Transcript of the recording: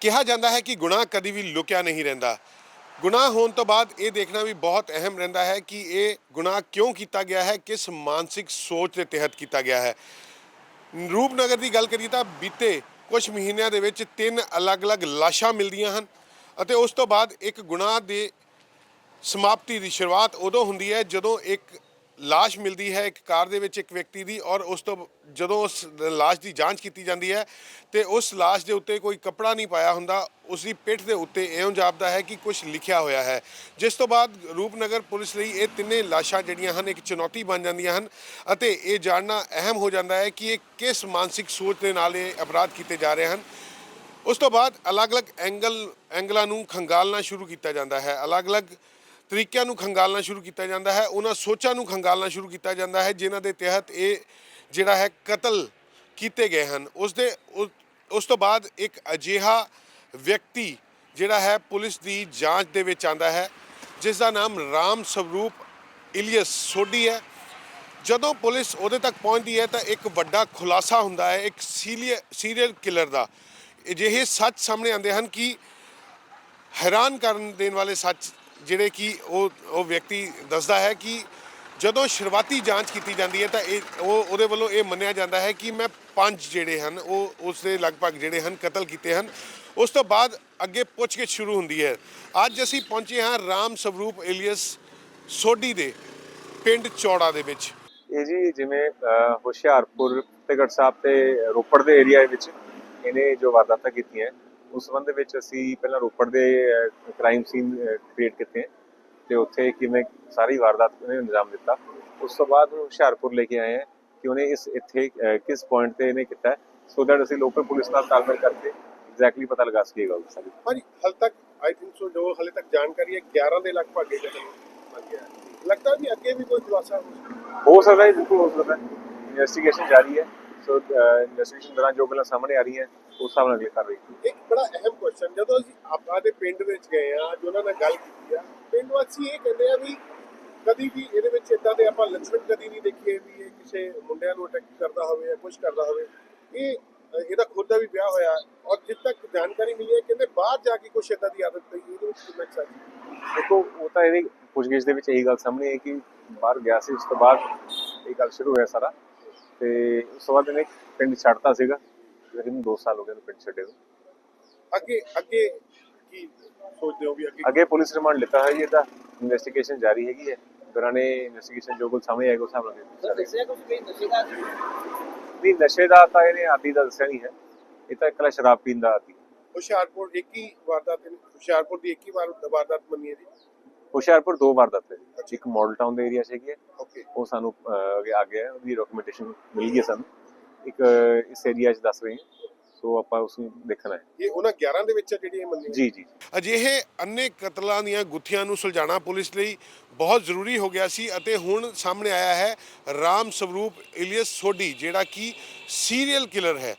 ਕਿਹਾ ਜਾਂਦਾ ਹੈ ਕਿ ਗੁਨਾਹ ਕਦੀ ਵੀ ਲੁਕਿਆ ਨਹੀਂ ਰਹਿੰਦਾ। ਗੁਨਾਹ ਹੋਣ ਤੋਂ ਬਾਅਦ ਇਹ ਦੇਖਣਾ ਵੀ ਬਹੁਤ ਅਹਿਮ ਰਹਿੰਦਾ ਹੈ ਕਿ ਇਹ ਗੁਨਾਹ ਕਿਉਂ ਕੀਤਾ ਗਿਆ ਹੈ, ਕਿਸ ਮਾਨਸਿਕ ਸੋਚ ਦੇ ਤਹਿਤ ਕੀਤਾ ਗਿਆ ਹੈ। ਰੂਪਨਗਰ ਦੀ ਗੱਲ ਕਰੀਏ ਤਾਂ ਬੀਤੇ ਕੁਝ ਮਹੀਨਿਆਂ ਦੇ ਵਿੱਚ ਤਿੰਨ ਅਲੱਗ-ਅਲੱਗ ਲਾਸ਼ਾਂ ਮਿਲਦੀਆਂ ਹਨ ਅਤੇ ਉਸ ਤੋਂ ਬਾਅਦ ਇੱਕ ਗੁਨਾਹ ਦੇ ਸਮਾਪਤੀ ਦੀ ਸ਼ੁਰੂਆਤ ਉਦੋਂ ਹੁੰਦੀ ਹੈ ਜਦੋਂ ਇੱਕ ਲਾਸ਼ ਮਿਲਦੀ ਹੈ ਇੱਕ ਕਾਰ ਦੇ ਵਿੱਚ ਇੱਕ ਵਿਅਕਤੀ ਦੀ ਔਰ ਉਸ ਤੋਂ ਜਦੋਂ ਉਸ ਲਾਸ਼ ਦੀ ਜਾਂਚ ਕੀਤੀ ਜਾਂਦੀ ਹੈ ਤੇ ਉਸ ਲਾਸ਼ ਦੇ ਉੱਤੇ ਕੋਈ ਕੱਪੜਾ ਨਹੀਂ ਪਾਇਆ ਹੁੰਦਾ ਉਸ ਦੀ ਪਿੱਠ ਦੇ ਉੱਤੇ ਇਉਂ ਜਾਪਦਾ ਹੈ ਕਿ ਕੁਝ ਲਿਖਿਆ ਹੋਇਆ ਹੈ। ਜਿਸ ਤੋਂ ਬਾਅਦ ਰੂਪਨਗਰ ਪੁਲਿਸ ਲਈ ਇਹ ਤਿੰਨੇ ਲਾਸ਼ਾਂ ਜਿਹੜੀਆਂ ਹਨ, ਇੱਕ ਚੁਣੌਤੀ ਬਣ ਜਾਂਦੀਆਂ ਹਨ ਅਤੇ ਇਹ ਜਾਣਨਾ ਅਹਿਮ ਹੋ ਜਾਂਦਾ ਹੈ ਕਿ ਇਹ ਕਿਸ ਮਾਨਸਿਕ ਸੋਚ ਦੇ ਨਾਲ ਇਹ ਅਪਰਾਧ ਕੀਤੇ ਜਾ ਰਹੇ ਹਨ। ਉਸ ਤੋਂ ਬਾਅਦ ਅਲੱਗ-ਅਲੱਗ ਐਂਗਲ, ਐਂਗਲਾਂ ਨੂੰ ਖੰਗਾਲਣਾ ਸ਼ੁਰੂ ਕੀਤਾ ਜਾਂਦਾ ਹੈ। ਅਲੱਗ-ਅਲੱਗ ਤਰੀਕਿਆਂ ਨੂੰ ਖੰਗਾਲਣਾ ਸ਼ੁਰੂ ਕੀਤਾ ਜਾਂਦਾ ਹੈ, ਉਹਨਾਂ ਸੋਚਾਂ ਨੂੰ ਖੰਗਾਲਣਾ ਸ਼ੁਰੂ ਕੀਤਾ ਜਾਂਦਾ ਹੈ, ਜਿਨ੍ਹਾਂ ਦੇ ਤਹਿਤ ਇਹ ਜਿਹੜਾ ਹੈ ਕਤਲ ਕੀਤੇ ਗਏ ਹਨ। ਉਸ ਦੇ, ਉਸ- ਉਸ ਤੋਂ ਬਾਅਦ ਇੱਕ ਅਜਿਹਾ ਵਿਅਕਤੀ ਜਿਹੜਾ ਹੈ ਪੁਲਿਸ ਦੀ ਜਾਂਚ ਦੇ ਵਿੱਚ ਆਂਦਾ ਹੈ, ਜਿਸ ਦਾ ਨਾਮ ਰਾਮ ਸਵਰੂਪ ਇਲੀਅਸ ਸੋਢੀ ਹੈ। ਜਦੋਂ ਪੁਲਿਸ ਉਹਦੇ ਤੱਕ ਪਹੁੰਚਦੀ ਹੈ, ਤਾਂ ਇੱਕ ਵੱਡਾ ਖੁਲਾਸਾ ਹੁੰਦਾ ਹੈ, ਇੱਕ ਸੀਰੀਅਲ ਕਿਲਰ ਦਾ। ਅਜਿਹੇ ਸੱਚ ਸਾਹਮਣੇ ਆਉਂਦੇ ਹਨ ਕਿ ਹੈਰਾਨ ਕਰਨ ਦੇਣ ਵਾਲੇ ਸੱਚ ਜਿਹੜੇ ਕਿ ਉਹ ਉਹ ਵਿਅਕਤੀ ਦੱਸਦਾ ਹੈ ਕਿ ਜਦੋਂ ਸ਼ੁਰੂਆਤੀ ਜਾਂਚ ਕੀਤੀ ਜਾਂਦੀ ਹੈ ਤਾਂ ਇਹ, ਉਹ, ਉਹਦੇ ਵੱਲੋਂ ਇਹ ਮੰਨਿਆ ਜਾਂਦਾ ਹੈ ਕਿ ਮੈਂ ਪੰਜ ਜਿਹੜੇ ਹਨ, ਉਹ ਉਸ ਦੇ ਲਗਭਗ ਜਿਹੜੇ ਹਨ ਕਤਲ ਕੀਤੇ ਹਨ। ਉਸ ਤੋਂ ਬਾਅਦ ਅੱਗੇ ਪੁੱਛਗਿੱਛ ਸ਼ੁਰੂ ਹੁੰਦੀ ਹੈ। ਅੱਜ ਅਸੀਂ ਪਹੁੰਚੇ ਹਾਂ ਰਾਮ ਸਵਰੂਪ ਏਲੀਅਸ ਸੋਢੀ ਦੇ ਪਿੰਡ ਚੌੜਾ ਦੇ ਵਿੱਚ। ਇਹ ਜੀ ਜਿਵੇਂ ਹੁਸ਼ਿਆਰਪੁਰ, ਫਤਿਹਗੜ੍ਹ ਸਾਹਿਬ ਤੇ ਰੋਪੜ ਦੇ ਏਰੀਆ ਵਿੱਚ ਇਹਨੇ ਜੋ ਵਾਰਦਾਤਾਂ ਕੀਤੀਆਂ ਉਸ ਸੰਬੰਧ ਵਿੱਚ ਅਸੀਂ ਪਹਿਲਾਂ ਰੋਪੜ ਦੇ ਕ੍ਰਾਈਮ ਸੀਨ ਕ੍ਰੀਏਟ ਕੀਤੇ ਤੇ ਉੱਥੇ ਕਿਵੇਂ ਸਾਰੀ ਵਾਰਦਾਤ ਉਹਨੇ ਅੰਜਾਮ ਦਿੱਤਾ। ਉਸ ਤੋਂ ਬਾਅਦ ਉਹਨੂੰ ਹੁਸ਼ਿਆਰਪੁਰ ਲੈ ਕੇ ਆਏ ਹਾਂ ਕਿ ਉਹਨੇ ਇਸ ਇੱਥੇ ਕਿਸ ਪੁਆਇੰਟ ਤੇ ਇਹਨੇ ਕੀਤਾ ਸੋ ਦੈਟ ਅਸੀਂ ਲੋਕਲ ਪੁਲਿਸ ਨਾਲ ਤਾਲਮੇਲ ਕਰਕੇ ਐਗਜ਼ੈਕਟਲੀ ਪਤਾ ਲਗਾ ਸਕੀਏ ਗੱਲ ਸਾਰੀ ਹਾਂਜੀ। ਹਾਲ ਤੱਕ ਆਈ ਥਿੰਕ ਸੋ ਜੋ ਹਾਲੇ ਤੱਕ ਜਾਣਕਾਰੀ ਹੈ 11 ਦੇ ਲਗਭਗ ਇਹ ਕਤਲ ਬਣ ਗਿਆ ਹੈ। ਲੱਗਦਾ ਵੀ ਅੱਗੇ ਵੀ ਕੋਈ ਖੁਲਾਸਾ ਹੋ ਸਕਦਾ ਹੋ। ਸਕਦਾ ਹੈ ਬਿਲਕੁਲ ਹੋ ਸਕਦਾ ਹੈ। ਇਨਵੈਸਟੀਗੇਸ਼ਨ ਜਾਰੀ ਹੈ। ਸੋ ਇਨਵੈਸਟੀਗੇਸ਼ਨ ਦੌਰਾਨ ਜੋ ਗੱਲਾਂ ਸਾਹਮਣੇ ਆ ਰਹੀਆਂ ਉਸ ਹਿਸਾਬ ਨਾਲ ਅਗਲੀ ਕਾਰਵਾਈ ਕੀਤੀ ਇੱਕ ਬੜਾ ਅਹਿਮ ਕੁਐਸਚਨ ਜਦੋਂ ਅਸੀਂ ਆਪਾਂ ਦੇ ਪਿੰਡ ਵਿੱਚ ਗਏ ਆ ਜੋ ਉਹਨਾਂ ਨਾਲ ਗੱਲ ਕੀਤੀ ਆ ਪਿੰਡ ਵਾਸੀ ਇਹ ਕਹਿੰਦੇ ਆ ਵੀ ਕਦੀ ਵੀ ਇਹਦੇ ਵਿੱਚ ਇਦਾਂ ਦੇ ਆਪਾਂ ਲੱਛਣ ਕਦੀ ਨਹੀਂ ਦੇਖੇ ਵੀ ਇਹ ਕਿਸੇ ਮੁੰਡਿਆਂ ਨੂੰ ਅਟੈਕ ਕਰਦਾ ਹੋਵੇ ਜਾਂ ਕੁਝ ਕਰਦਾ ਹੋਵੇ। ਇਹ ਇਹਦਾ ਖੁਦ ਦਾ ਵੀ ਵਿਆਹ ਹੋਇਆ ਔਰ ਜਿੱਦ ਤੱਕ ਜਾਣਕਾਰੀ ਮਿਲੀ ਹੈ ਕਹਿੰਦੇ ਬਾਹਰ ਜਾ ਕੇ ਕੁਝ ਇਦਾਂ ਦੀ ਆਦਤ ਪਈ ਇਹਦੇ ਵਿੱਚ ਕਿੰਨਾ ਸੱਚ? ਦੇਖੋ ਉਹ ਤਾਂ ਇਹਦੀ ਪੁੱਛਗਿੱਛ ਦੇ ਵਿੱਚ ਇਹੀ ਗੱਲ ਸਾਹਮਣੇ ਆਈ ਕਿ ਬਾਹਰ ਗਿਆ ਸੀ ਉਸ ਤੋਂ ਬਾਅਦ ਇਹ ਗੱਲ ਸ਼ੁਰੂ ਹੋਇਆ ਸਾਰਾ। ਤੇ ਉਸ ਤੋਂ ਬਾਅਦ ਇਹਨੇ ਪਿੰਡ ਛੱਡਤਾ ਸੀਗਾ। ਲੇਕਿਨ 2 ਸਾਲ ਹੋ ਗਏ ਨੂੰ ਪਿੰਡ ਛੱਡੇ ਨੂੰ। ਅੱਗੇ ਅੱਗੇ ਕੀ ਸੋਚਦੇ ਹੋ ਵੀ ਅੱਗੇ? ਅੱਗੇ ਪੁਲਿਸ ਰਿਮਾਂਡ ਲਿੱਤਾ ਹੈ ਜੀ ਇਹਦਾ ਇਨਵੈਸਟੀਗੇਸ਼ਨ ਜਾਰੀ ਹੈਗੀ ਹੈ। ਦੌਰਾਨੇ ਇਨਵੈਸਟੀਗੇਸ਼ਨ ਜੋ ਕੁਝ ਸਾਹਮਣੇ ਆਏਗਾ ਉਸ ਹਿਸਾਬ ਨਾਲ ਸਰ ਦੱਸਿਆ ਕੁਝ ਵੀ ਨਸ਼ੇ ਦਾ? ਨਹੀਂ ਨਸ਼ੇ ਦਾ ਤਾਂ ਇਹਨੇ ਆਦੀ ਦਾ ਦੱਸਿਆ ਨਹੀਂ ਹੈ। ਇਹ ਤਾਂ ਇਕੱਲਾ ਸ਼ਰਾਬ ਪੀਣ ਦਾ ਆਦੀ ਹੁਸ਼ਿਆਰਪੁਰ ਇੱਕ ਹੀ ਵਾਰਦਾਤ ਹੁਸ਼ਿਆਰਪੁਰ ਦੀ ਇੱਕ ਹੀ ਵਾਰ ਵਾਰਦਾਤ ਮੰਨੀ ਹੈ ਜੀ? ਹੁਸ਼ਿਆਰਪੁਰ ਦੋ ਵਾਰ ਦੱਸੇ ਇੱਕ ਮਾਡਲ ਟਾਊਨ ਦੇ ਏਰੀਆ ਹੈ। ਓਕੇ ਉਹ ਸਾਨੂੰ ਅੱਗੇ ਆ ਗਿਆ ਹੈ, ਉਹਦੀ ਡਾਕੂਮੈਂਟੇਸ਼ਨ ਮਿਲ ਗਈ ਹੈ ਸਾਨੂੰ। ਇੱਕ ਇਸ ਏਰੀਆ 'ਚ ਦੱਸ ਰਹੇ ਹਾਂ। ਸੋ ਆਪਾਂ ਉਸ ਨੂੰ ਦੇਖਣਾ ਹੈ। ਇਹ ਉਹਨਾਂ 11 ਦੇ ਵਿੱਚ ਜਿਹੜੀ ਇਹ ਮੰਨੀ ਜੀ ਜੀ ਅਜਿਹੇ ਅੰਨੇ ਕਤਲਾਂ ਦੀਆਂ ਗੁੱਥੀਆਂ ਨੂੰ ਸੁਲਝਾਉਣਾ ਪੁਲਿਸ ਲਈ ਬਹੁਤ ਜ਼ਰੂਰੀ ਹੋ ਗਿਆ ਸੀ ਅਤੇ ਹੁਣ ਸਾਹਮਣੇ ਆਇਆ ਹੈ ਰਾਮ ਸਵਰੂਪ ਇਲੀਅਸ ਸੋਢੀ ਜਿਹੜਾ ਕਿ ਸੀਰੀਅਲ ਕਿਲਰ ਹੈ।